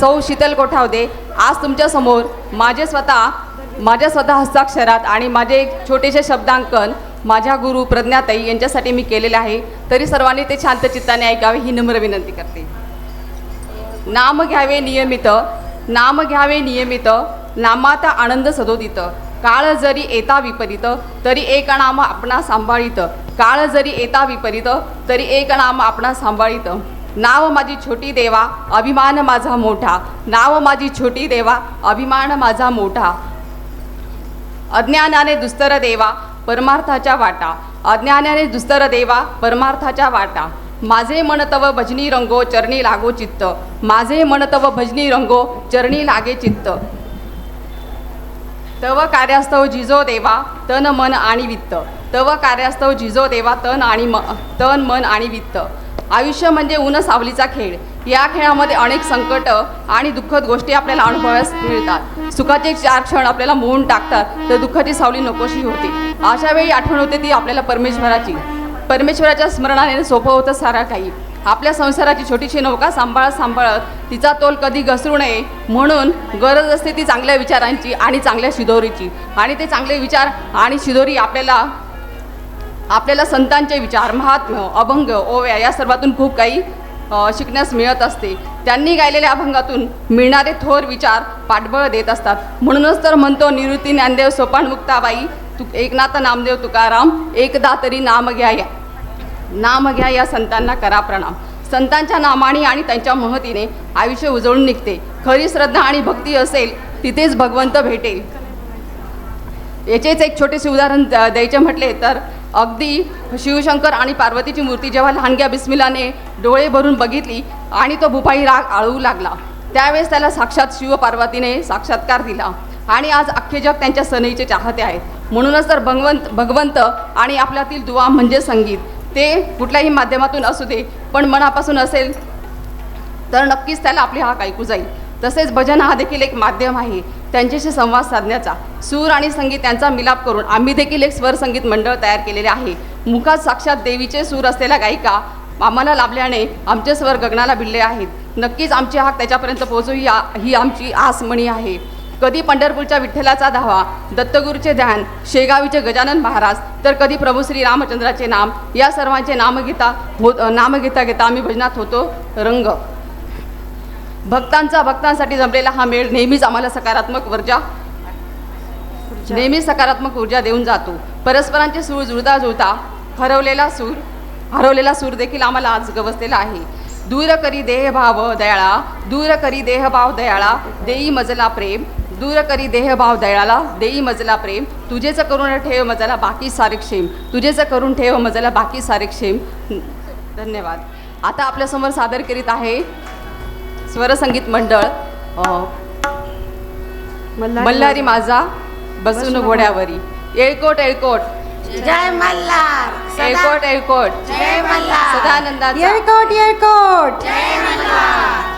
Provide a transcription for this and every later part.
सौ शीतल कोठावदे आज तुमच्यासमोर माझे स्वतः माझ्या स्वतः हस्ताक्षरात आणि माझे एक छोटेसे शब्दांकन माझ्या गुरु प्रज्ञाताई यांच्यासाठी मी केलेले आहे. तरी सर्वांनी ते शांत चित्ताने ऐकावे ही नम्र विनंती करते. नाम घ्यावे नियमित नाम घ्यावे नियमित नामात आनंद सदोदित काळ जरी येता विपरीत तरी एक नाम आपणा सांभाळित. काळ जरी येता विपरीत तरी एक नाम आपणा सांभाळित. नाव माझी छोटी देवा अभिमान माझा मोठा. नाव माझी छोटी देवा अभिमान माझा मोठा. अज्ञानाने दुस्तर देवा परमार्थाच्या वाटा. अज्ञानाने दुस्तर देवा परमार्थाच्या वाटा. माझे मन तव भजनी रंगो चरणी लागो चित्त. माझे मन तव भजनी रंगो चरणी लागे चित्त. तव कार्यास्तव जिजो देवा तन मन आणि वित्त. तव कार्यास्तव जिजो देवा तन आणि म तन मन आणि वित्त. आयुष्य म्हणजे ऊन सावलीचा खेळ. या खेळामध्ये अनेक संकट आणि दुःखद गोष्टी आपल्याला अनुभवास मिळतात. सुखाचे चार क्षण आपल्याला मोहून टाकतात तर दुःखाची सावली नकोशी होते. अशा वेळी आठवण होते ती आपल्याला परमेश्वराची. परमेश्वराच्या स्मरणाने सोपं होतं सारा काही. आपल्या संसाराची छोटीशी नौका सांभाळत सांभाळत तिचा तोल कधी घसरू नये म्हणून गरज असते ती चांगल्या विचारांची आणि चांगल्या शिदोरीची. आणि ते चांगले विचार आणि शिदोरी आपल्याला आपल्याला संतांचे विचार महात्म्य अभंग ओव्या या सर्वातून खूप काही शिकण्यास मिळत असते. त्यांनी गायलेल्या अभंगातून मिळणारे थोर विचार पाठबळ देत असतात. म्हणूनच तर म्हणतो निवृत्ती ज्ञानदेव सोपान मुक्ताबाई तु एकनाथ नामदेव तुकाराम एकदा तरी नाम घ्या या. नाम घ्या या संतांना करा प्रणाम. संतांच्या नामाने आणि त्यांच्या महतीने आयुष्य उजळून निघते. खरी श्रद्धा आणि भक्ती असेल तिथेच भगवंत भेटेल. याचेच एक छोटेसे उदाहरण द- द्यायचे म्हटले तर अगदी शिवशंकर आणि पार्वतीची मूर्ती जेव्हा लहानग्या बिस्मिलाने डोळे भरून बघितली आणि तो भुपाई राग आळवू लागला त्यावेळेस त्याला साक्षात शिव पार्वतीने साक्षात्कार दिला. आणि आज अख्खे जग त्यांच्या सनईचे चाहते आहेत. म्हणूनच तर भगवंत भगवंत आणि आपल्यातील दुवा म्हणजे संगीत. ते कुठल्याही माध्यमातून असू दे पण मनापासून असेल तर नक्कीच त्याला आपली हाक ऐकू जाईल. तसेच भजन हा देखील एक माध्यम आहे. त्यांच्याशी संवाद साधण्याचा सूर आणि संगीत यांचा मिलाप करून आम्ही देखील एक स्वर संगीत मंडळ तयार केलेले आहे. मुखात साक्षात देवीचे सूर असलेल्या गायिका आम्हाला लाभल्याने आमचे स्वर गगनाला भिडले आहेत. नक्कीच आमची हाक त्याच्यापर्यंत पोहोचू ही ही आमची आसमणी आहे. कधी पंढरपूरच्या विठ्ठलाचा धावा दत्तगुरूचे ध्यान शेगावीचे गजानन महाराज तर कधी प्रभू श्री रामचंद्राचे नाम या सर्वांचे नामगीता घेता होत नाम घेता आम्ही भजनात होतो. रंग. भक्तांचा भक्तांसाठी जमलेला हा मेळ नेहमीच आम्हाला सकारात्मक ऊर्जा नेहमी सकारात्मक ऊर्जा देऊन जातो. परस्परांचे सूर जुळता जुळता हरवलेला सूर हरवलेला सूर देखील आम्हाला आज गवसलेला आहे. दूर करी देहभाव दयाळा दूर करी देहभाव दयाळा देई मजला प्रेम दूर करी देहभाव दयाळाला देई मजला प्रेम तुझेच करून ठेव मजला बाकी सारे क्षेम तुझेच करून ठेव मजला बाकी सारे क्षेम. धन्यवाद. आता आपल्यासमोर सादर करीत आहे स्वरसंगीत मंडळ मल्हारी माझा बसून घोड्यावरी. येळकोट येळकोट. जय मल्हार. सदा येळकोट येळकोट. जय मल्हार. सदानंदाचा. येळकोट येळकोट. जय मल्हारी.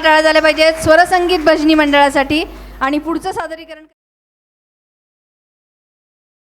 टाळ्या झाल्या पाहिजेत. स्वरसंगीत भजनी मंडळासाठी आणि पुढचं सादरीकरण